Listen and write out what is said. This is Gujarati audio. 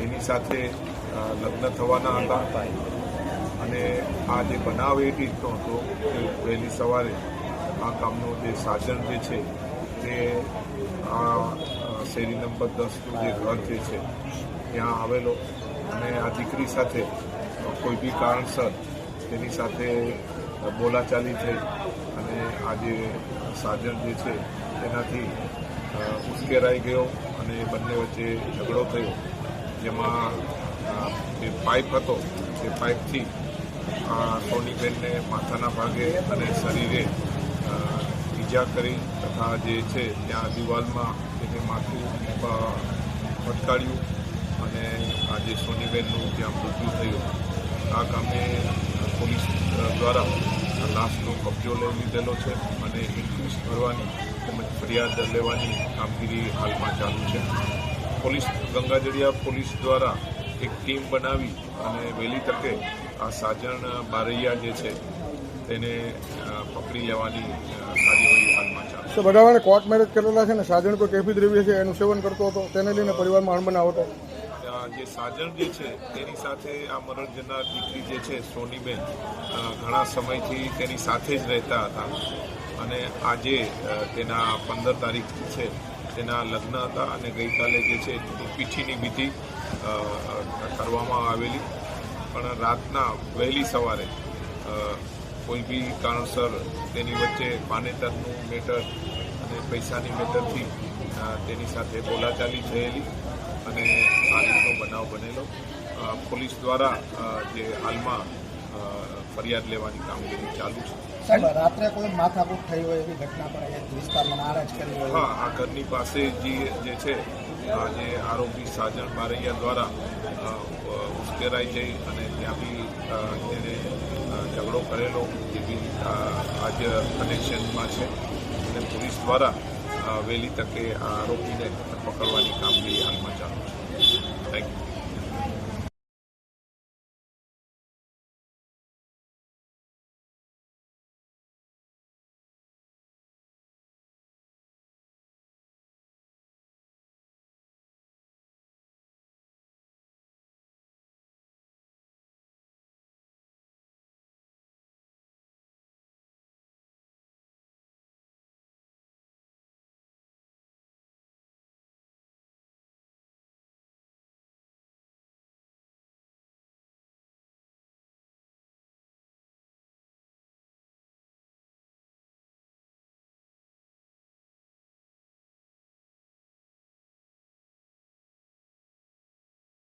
તેની સાથે લગ્ન થવાના હતા. અને આ જે બનાવ એ રીતનો હતો કે વહેલી સવારે આ કામનું જે સાધન જે છે તે આ શેરી નંબર દસનું જે ઘર જે છે ત્યાં આવેલો. અને આ દીકરી સાથે કોઈ બી કારણસર તેની સાથે બોલાચાલી થઈ અને આ જે સાજણ જે છે તેનાથી ઉશ્કેરાઈ ગયો અને બંને વચ્ચે ઝઘડો થયો. જેમાં જે પાઇપ હતો તે પાઇપથી સોનીબેનને માથાના ભાગે અને શરીરે ઈજા કરી તથા જે છે, ત્યાં દિવાલમાં તેને માથું ફટકાળ્યું અને આજે સોનીબેનનું ત્યાં મૃત્યુ થયું. આ કામે પોલીસ દ્વારા લાશનો કબજો લઈ લીધેલો છે અને ઇન્ક્વીઝ ભરવાની તેમજ ફરિયાદ લેવાની કામગીરી હાલમાં ચાલુ છે. પોલીસ ગંગાજળિયા પોલીસ દ્વારા એક ટીમ બનાવી અને વહેલી તકે આ સાજણ બારૈયા જે છે તેને પકડી લેવાની કાર્યવાહી હાલમાં ચાલે છે. બધાને કોર્ટ મેરેજ કરેલા છે ને સાજણ કોઈ કેફી દ્રવ્ય છે એનું સેવન કરતો હતો તેને લઈને પરિવારમાં અણબનાવ હતો જે સાજણ જે છે તેની સાથે આ મરણ જનાર દીકરી જે છે સોનીબેન ઘણા સમયથી તેની સાથે જ રહેતા હતા. અને આજે તેના પંદર તારીખ છે તેના લગ્ન હતા અને ગઈકાલે જે છે પીઠીની વિધિ કરવામાં આવેલી. પણ રાતના વહેલી સવારે કોઈ બી કારણસર તેની વચ્ચે પાનેતરનું મેટર અને પૈસાની મેટરથી તેની સાથે બોલાચાલી થયેલી અને આ રીતનો બનાવ બનેલો. પોલીસ દ્વારા જે હાલમાં ફરિયાદ લેવાની કામગીરી ચાલુ છે. રાત્રે કોઈ માથાકૂટ થઈ હોય એવી ઘટના પર અહીંયા વિસ્તારમાં નારાજ કરી હોય? હા આ ઘરની પાસે જે જે છે જે આરોપી સાજણ બારૈયા દ્વારા ઉશ્કેરાઈ જઈ અને ત્યાંથી બી અ, ઝઘડો કરેલો એ બી આજે કનેક્શનમાં છે અને પોલીસ દ્વારા વહેલી તકે આ આરોપીને પકડવાની કામગીરી હાલમાં ચાલુ છે.